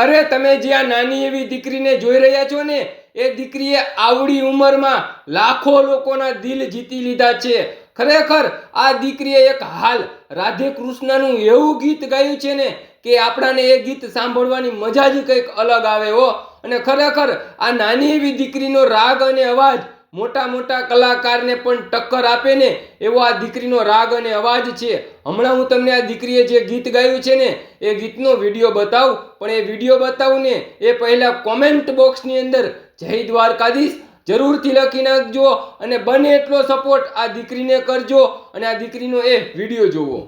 અરે તમે જે આ નાની એવી દીકરીને જોઈ રહ્યા છો ને, એ દીકરીએ આવડી ઉંમરમાં લાખો લોકોના દિલ જીતી લીધા છે. ખરેખર આ દીકરીએ એક હાલ રાધે કૃષ્ણનું એવું ગીત ગાયું છે ને કે આપણાને એ ગીત સાંભળવાની મજા જ કંઈક અલગ આવે હો. અને ખરેખર આ નાની એવી દીકરીનો રાગ અને અવાજ મોટા મોટા કલાકારને પણ ટક્કર આપે ને એવો આ દીકરીનો રાગ અને અવાજ છે. હમણાં હું તમને આ દીકરીએ જે ગીત ગાયું છે ને, એ ગીતનો વીડિયો બતાવું. પણ એ વીડિયો બતાવું ને એ પહેલા કોમેન્ટ બોક્સની અંદર જય દ્વારકાધીશ જરૂરથી લખી નાખજો અને બને એટલો સપોર્ટ આ દીકરીને કરજો અને આ દીકરીનો એ વીડિયો જોવો.